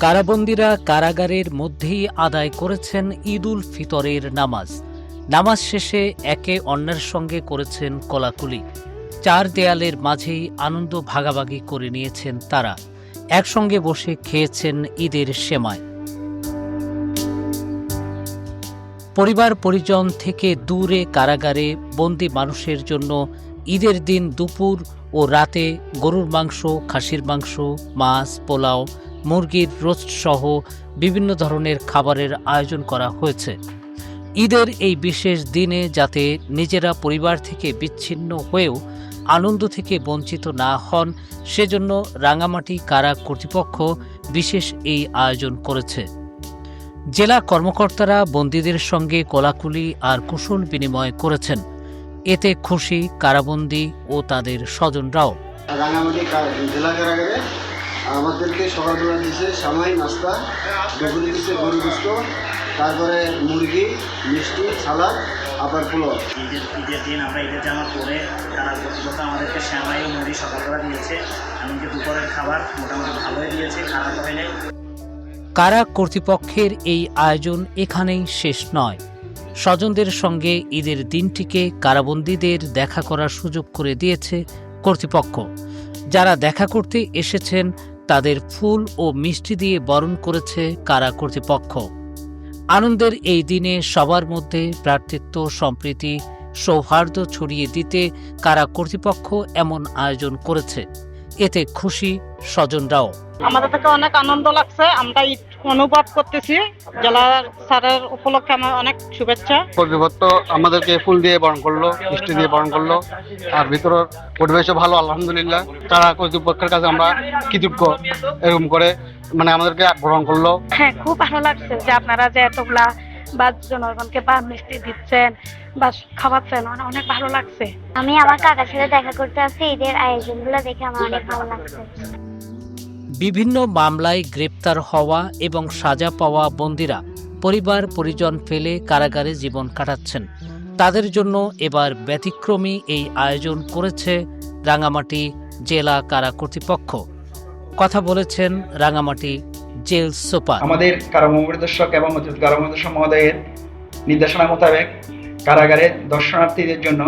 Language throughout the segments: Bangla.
কারাবন্দীরা কারাগারের মধ্যেই আদায় করেছেন ঈদ উল ফিতরের নামাজ। নামাজ শেষে একে অন্যের সঙ্গে করেছেন কোলাকুলি। চার দেয়ালের মাঝেই আনন্দ ভাগাভাগি করে নিয়েছেন তারা। একসঙ্গে বসে খেয়েছেন ঈদের সেমায় পরিবার পরিজন থেকে দূরে কারাগারে বন্দি মানুষের জন্য ঈদের দিন দুপুর ও রাতে গরুর মাংস, খাসির মাংস, মাছ, পোলাও মুরগির রোস্ট সহ বিভিন্ন ধরনের খাবারের আয়োজন করা হয়েছে। ঈদের এই বিশেষ দিনে যাতে নিজেরা পরিবার থেকে বিচ্ছিন্ন হয়েও আনন্দ থেকে বঞ্চিত না হন, সেজন্য রাঙামাটি কারা কর্তৃপক্ষ বিশেষ এই আয়োজন করেছে। জেলা কর্মকর্তারা বন্দীদের সঙ্গে কোলাকুলি আর কুশল বিনিময় করেছেন। এতে খুশি কারাবন্দী ও তাদের স্বজনরাও। রাঙামাটি জেলা কারাগারে আমাদেরকে সকালবেলা দিয়েছে সামাই নাস্তা দুপুরে দিচ্ছে গরু গুস্ত তারপরে মুরগি মিষ্টি সালাদ আবার পোলাও। ঈদের ঈদের দিন আমরা ঈদের জামা পরে তারা কর্তৃপক্ষ আমাদেরকে শ্যামাই ও মুড়ি সকালবেলা দিয়েছে। এমনকি দুপুরের খাবার মোটামুটি ভালোই দিয়েছে খারাপ হয়নি কারা কর্তৃপক্ষের এই আয়োজন এখানেই শেষ নয়। স্বজনদের সঙ্গে ঈদের দিনটিকে কারাবন্দীদের দেখা করার সুযোগ করে দিয়েছে কর্তৃপক্ষ। যারা দেখা করতে এসেছেন তাদের ফুল ও মিষ্টি দিয়ে বরণ করেছে কারা কর্তৃপক্ষ। আনন্দের এই দিনে সবার মধ্যে প্রার্থিত্ব সম্প্রীতি সৌহার্দ্য ছড়িয়ে দিতে কারা কর্তৃপক্ষ এমন আয়োজন করেছে। এতে খুশি স্বজনরাও। আমাদের থেকে অনেক আনন্দ লাগছে আমরা ঈদ অনুভব করতেছি। জেলা স্যারের উপলক্ষে আমার অনেক শুভেচ্ছা। কর্তৃপক্ষ আমাদেরকে ফুল দিয়ে বরণ করল মিষ্টি দিয়ে বরণ করল। আর ভিতরের পরিবেশও ভালো আলহামদুলিল্লাহ। তারা কর্তৃপক্ষের কাছে আমরা কৃতজ্ঞ এরকম করে মানে আমাদেরকে বরণ করল। হ্যাঁ খুব ভালো লাগছে যে আপনারা যে এতগুলা বা জনগণকে বা মিষ্টি দিচ্ছেন বা খাওয়াচ্ছেন অনেক ভালো লাগছে। আমি আমার কাকার সাথে দেখা করতে আসছি ঈদের আয়োজনগুলো দেখে আমার অনেক ভালো লাগছে। বিভিন্ন মামলায় গ্রেপ্তার হওয়া এবং সাজা পাওয়া বন্দিরা পরিবার পরিজন ফেলে কারাগারে জীবন কাটাচ্ছেন। তাদের জন্য এবার ব্যতিক্রমী এই আয়োজন করেছে রাঙামাটি জেলা কারা কর্তৃপক্ষ। কথা বলেছেন রাঙামাটি জেল সুপার আমাদের কারামপরিদর্শক এবং অতিরিক্ত কারামপরিদর্শক মহোদয়ের নির্দেশনা মোতাবেক কারাগারে দর্শনার্থীদের জন্য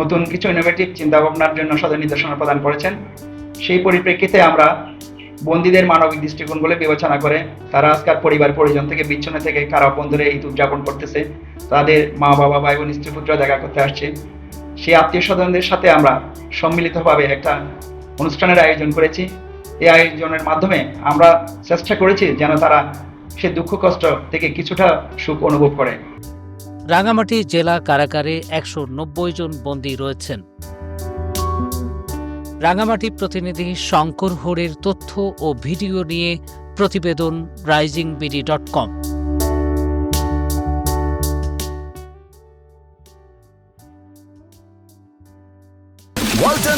নতুন কিছু ইনোভেটিভ চিন্তা ভাবনার জন্য সদয় নির্দেশনা প্রদান করেছেন। সেই পরিপ্রেক্ষিতে আমরা বন্দীদের মানবিক দৃষ্টিকোণগুলো বিবেচনা করে তারা আজকাল পরিবার পরিজন থেকে বিচ্ছন্ন থেকে কারা বন্ধুরে ঈদ উদযাপন করতেছে, তাদের মা বাবা, ভাই বোন, স্ত্রী পুত্র দেখা করতে আসছে। সেই আত্মীয় স্বজনদের সাথে আমরা সম্মিলিতভাবে একটা অনুষ্ঠানের আয়োজন করেছি। এই আয়োজনের মাধ্যমে আমরা চেষ্টা করেছি যেন তারা সে দুঃখ কষ্ট থেকে কিছুটা সুখ অনুভব করে। রাঙামাটি জেলা কারাগারে একশো নব্বই জন বন্দী রয়েছেন। রাঙামাটি প্রতিনিধি শঙ্কর হোড়ের তথ্য ও ভিডিও নিয়ে প্রতিবেদন rising BD dot com. Walton